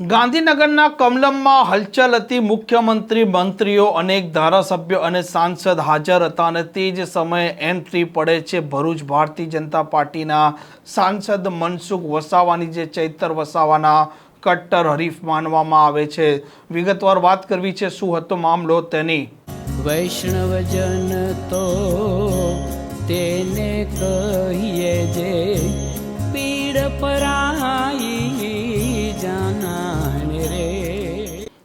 ગાંધીનગરના કમલમમાં હલચલ હતી. મુખ્યમંત્રી, મંત્રીઓ અનેક ધારાસભ્યો અને સાંસદ હાજર હતા અને તે જ સમયે એન્ટ્રી પડે છે. ભરૂચ ભારતીય જનતા પાર્ટીના સાંસદ મનસુખ વસાવાની જે ચૈતર વસાવાના કટ્ટર હરીફ માનવામાં આવે છે. વિગતવાર વાત કરવી છે, શું હતો મામલો તેની? વૈષ્ણવજન તો તેને કહીએ જે પીડ પરાઈ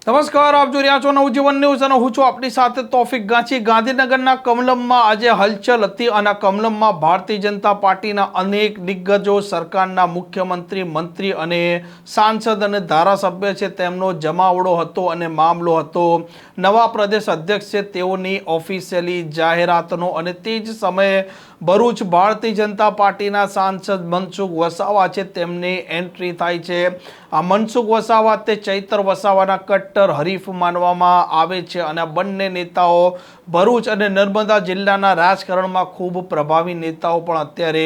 નમસ્કાર, આપ જોઈ રહ્યા છો નવજીવન ન્યૂઝ અને હું છું આપની સાથે તોફિક ગાંચી. ગાંધીનગરના કમલમમાં આજે હલચલ હતી અને કમલમમાં ભારતીય જનતા પાર્ટીના અનેક દિગ્ગજો સરકારના મુખ્યમંત્રી, મંત્રી અને સાંસદ અને ધારાસભ્ય છે, તેમનો જમાવડો હતો અને મામલો હતો. નવા પ્રદેશ અધ્યક્ષ છે, તેઓની ઓફિશિયલી જાહેરાતનો અને તે જ સમયે ભરૂચ ભારતીય જનતા પાર્ટીના સાંસદ મનસુખ વસાવા છે. તેમની એન્ટ્રી થાય છે. આ મનસુખ વસાવા તે ચૈતર વસાવાના કટ્ટર હરીફ માનવામાં આવે છે અને બંને નેતાઓ ભરૂચ અને નર્મદા જિલ્લાના રાજકારણમાં ખૂબ પ્રભાવી નેતાઓ પણ અત્યારે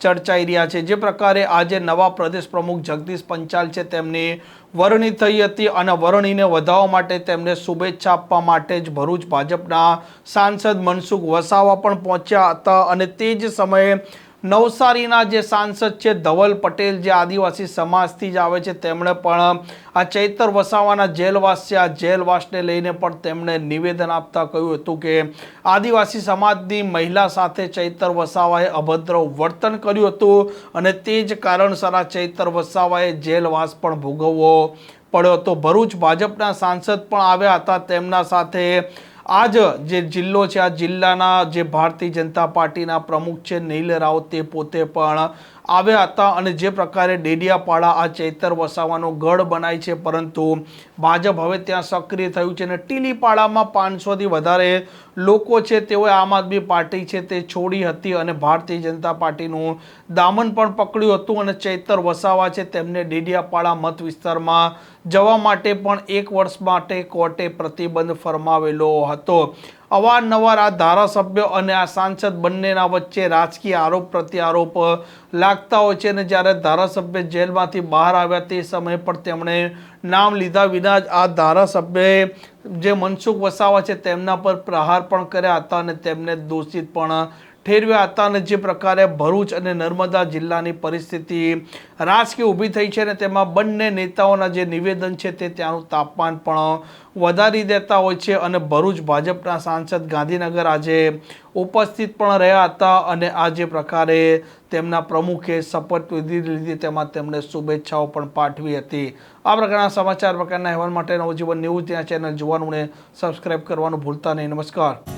ચર્ચાઈ રહ્યા છે. જે પ્રકારે આજે નવા પ્રદેશ પ્રમુખ જગદીશ પંચાલ છે તેમની વરણી થઈ હતી અને વરણીને વધાવવા માટે તેમને શુભેચ્છા આપવા માટે જ ભરૂચ ભાજપના સાંસદ મનસુખ વસાવા પણ પહોંચ્યા હતા અને તે જ સમયે નવસારીના જે સાંસદ છે ધવલ પટેલ, જે આદિવાસી સમાજથી જ આવે છે, તેમણે પણ આ ચૈતર વસાવાના જેલવાસ છે આ જેલવાસને લઈને પણ તેમણે નિવેદન આપતા કહ્યું હતું કે આદિવાસી સમાજની મહિલા સાથે ચૈતર વસાવાએ અભદ્ર વર્તન કર્યું હતું અને તે જ કારણસર આ ચૈતર વસાવાએ જેલવાસ પણ ભોગવવો પડ્યો હતો. ભરૂચ ભાજપના સાંસદ પણ આવ્યા હતા. તેમના સાથે આજ જે જિલ્લો છે, આ જિલ્લાના જે ભારતીય જનતા પાર્ટીના પ્રમુખ છે, નીલ રાવ તે પોતે પણ આવ્યા હતા અને જે પ્રકારે ડેડિયાપાડા આ ચૈતર વસાવાનો ગઢ બનાય છે, પરંતુ ભાજપ હવે ત્યાં સક્રિય થયું છે અને ટીલીપાડામાં પાંચસોથી વધારે લોકો છે, તેઓએ આમ આદમી પાર્ટી છે તે છોડી હતી અને ભારતીય જનતા પાર્ટીનું દામન પણ પકડ્યું હતું અને ચૈતર વસાવા છે તેમને ડેડિયાપાડા મત વિસ્તારમાં જવા માટે પણ એક વર્ષ માટે કોર્ટે પ્રતિબંધ ફરમાવેલો હતો. અવારનવાર આ ધારાસભ્ય અને આ સાંસદ બંનેના વચ્ચે રાજકીય આરોપ પ્રત્યારોપ લાગતા હોય છે અને જ્યારે ધારાસભ્ય જેલમાંથી બહાર આવ્યા તે સમયે પણ તેમણે નામ લીધા વિના જ આ ધારાસભ્યએ જે મનસુખ વસાવા છે તેમના પર પ્રહાર પણ કર્યા હતા અને તેમને દોષિત પણ ઠેરવ્યા હતા અને જે પ્રકારે ભરૂચ અને નર્મદા જિલ્લાની પરિસ્થિતિ રાજકીય ઊભી થઈ છે અને તેમાં બંને નેતાઓના જે નિવેદન છે તે ત્યાંનું તાપમાન પણ વધારી દેતા હોય છે અને ભરૂચ ભાજપના સાંસદ ગાંધીનગર આજે ઉપસ્થિત પણ રહ્યા હતા અને આ જે પ્રકારે તેમના પ્રમુખે શપથ વિધિ લીધી તેમાં તેમણે શુભેચ્છાઓ પણ પાઠવી હતી. આ પ્રકારના સમાચાર પ્રકારના અહેવાલ માટે નવજીવન ન્યૂઝ ત્યાં ચેનલ જોવાનું ને સબસ્ક્રાઈબ કરવાનું ભૂલતા નહીં. નમસ્કાર.